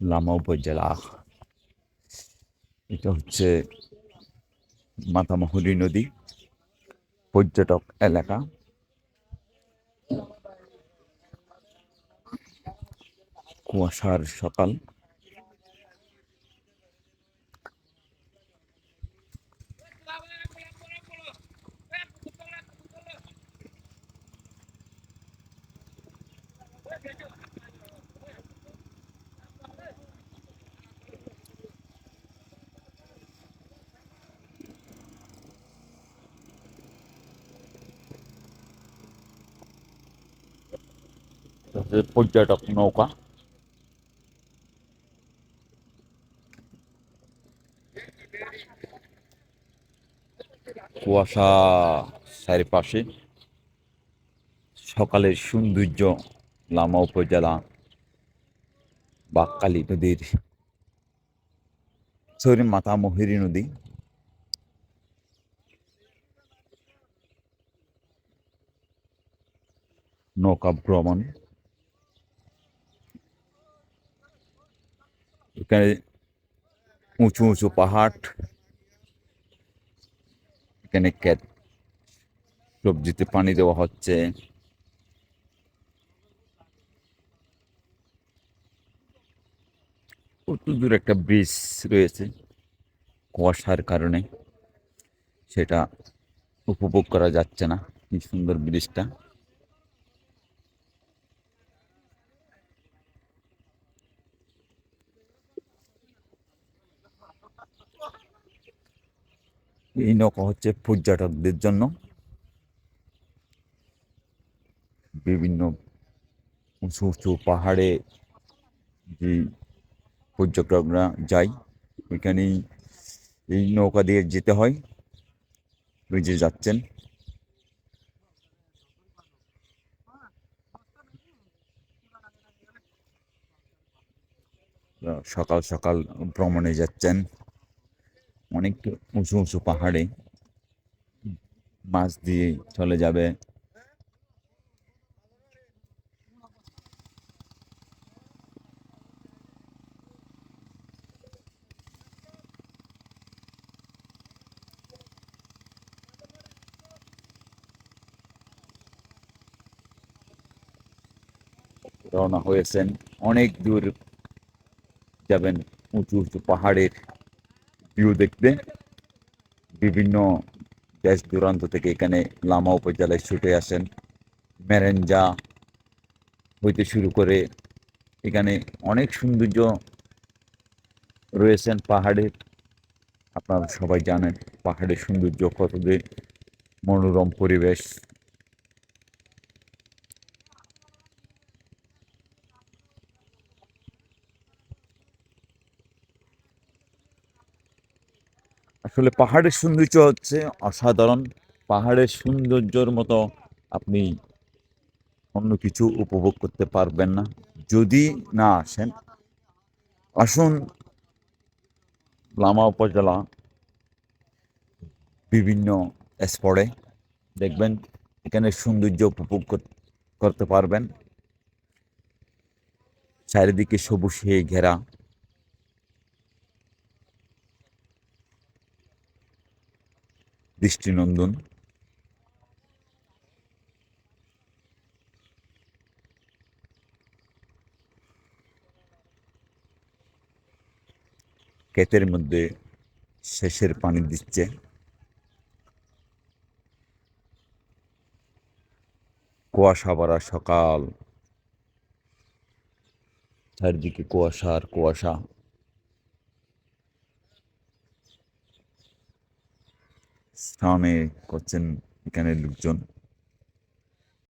লামা উপজেলা এটা হচ্ছে মাতামহুরি নদী পর্যটক এলাকা। কুয়াশার সকাল। পর্যটক নৌকা? কুয়াশা চারিপাশে সকালের সৌন্দর্য লামা উপজেলা বাক্কালী নদীর সরি মাথা মহিরি নদী। নৌকা ভ্রমণ। এখানে উঁচু উঁচু পাহাড়, এখানে ক্ষেত সবজিতে পানি দেওয়া হচ্ছে। কত দূর একটা ব্রিজ রয়েছে কুয়াশার কারণে, সেটা উপভোগ করা যাচ্ছে না। কি সুন্দর ব্রিজটা। এই নৌকা হচ্ছে পর্যটকদের জন্য। বিভিন্ন উঁচু উঁচু পাহাড়ে যে পর্যটকরা যায়, ওইখানেই এই নৌকা দিয়ে যেতে হয়। ওই যে যাচ্ছেন। সকাল সকাল ভ্রমণে যাচ্ছেন। অনেক উঁচু উঁচু পাহাড়ে মাছ দিয়ে চলে যাবে। রওনা হয়েছেন। অনেক দূর যাবেন উঁচু উঁচু পাহাড়ের ভিউ দেখতে বিভিন্ন দেশ দূরান্ত থেকে এখানে লামা উপজেলায় ছুটে আসেন। মেরেঞ্জা হইতে শুরু করে এখানে অনেক সৌন্দর্য রয়েছেন পাহাড়ের। আপনারা সবাই জানেন পাহাড়ের সৌন্দর্য কত যে মনোরম পরিবেশ। আসলে পাহাড়ের সৌন্দর্য হচ্ছে অসাধারণ। পাহাড়ের সৌন্দর্যর মতো আপনি অন্য কিছু উপভোগ করতে পারবেন না। যদি না আসেন, আসুন লামা উপজেলা বিভিন্ন স্পটে দেখবেন, এখানে সৌন্দর্য উপভোগ কর- করতে পারবেন। চারিদিকে সবুজ ঘেরা। দৃষ্টিনন্দন। ক্ষেতের মধ্যে শেষের পানি দিচ্ছে। কুয়াশা ভরা সকাল। চারিদিকে কুয়াশা আর কুয়াশা। স্নানে করছেন এখানে লোকজন।